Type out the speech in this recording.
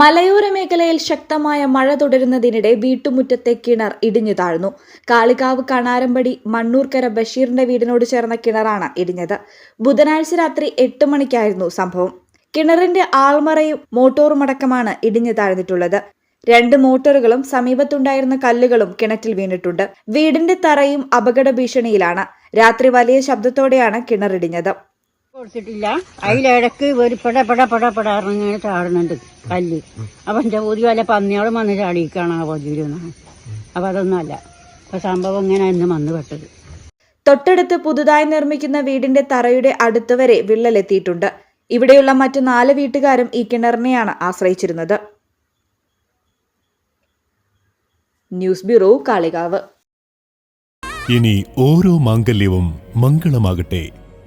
മലയോര മേഖലയിൽ ശക്തമായ മഴ തുടരുന്നതിനിടെ വീട്ടുമുറ്റത്തെ കിണർ ഇടിഞ്ഞു താഴ്ന്നു. കാളികാവ് കണാരമ്പടി മണ്ണൂർക്കര ബഷീറിന്റെ വീടിനോട് ചേർന്ന കിണറാണ് ഇടിഞ്ഞത്. ബുധനാഴ്ച രാത്രി എട്ട് മണിക്കായിരുന്നു സംഭവം. കിണറിന്റെ ആൾമറയും മോട്ടോറുമടക്കമാണ് ഇടിഞ്ഞു താഴ്ന്നിട്ടുള്ളത്. രണ്ട് മോട്ടോറുകളും സമീപത്തുണ്ടായിരുന്ന കല്ലുകളും കിണറ്റിൽ വീണിട്ടുണ്ട്. വീടിന്റെ തറയും അപകട ഭീഷണിയിലാണ്. രാത്രി വലിയ ശബ്ദത്തോടെയാണ് കിണറിടിഞ്ഞത് കൊടുത്തിട്ടില്ല. അതിലിടക്ക് ഒരു പെട പെട പെട പെട ഇറങ്ങനെ ചാടുന്നുണ്ട് കല്ല്. അപ്പൊ എന്റെ ഒരു വല്ല പന്നിയോളം വന്ന് ചാടിക്കാണ് ആ വജൂരെന്നാണ് അപ്പൊ അതൊന്നുമല്ല അപ്പൊ സംഭവം ഇങ്ങനെ ഇന്ന് വന്ന് പെട്ടത്. തൊട്ടടുത്ത് പുതുതായി നിർമ്മിക്കുന്ന വീടിന്റെ തറയുടെ അടുത്ത് വരെ വിള്ളലെത്തിയിട്ടുണ്ട്. ഇവിടെയുള്ള മറ്റു നാല് വീട്ടുകാരും ഈ കിണറിനെയാണ് ആശ്രയിച്ചിരുന്നത്. News bureau Kalikavu. ഇനി ഓരോ മാംഗല്യവും മംഗളമാകട്ടെ.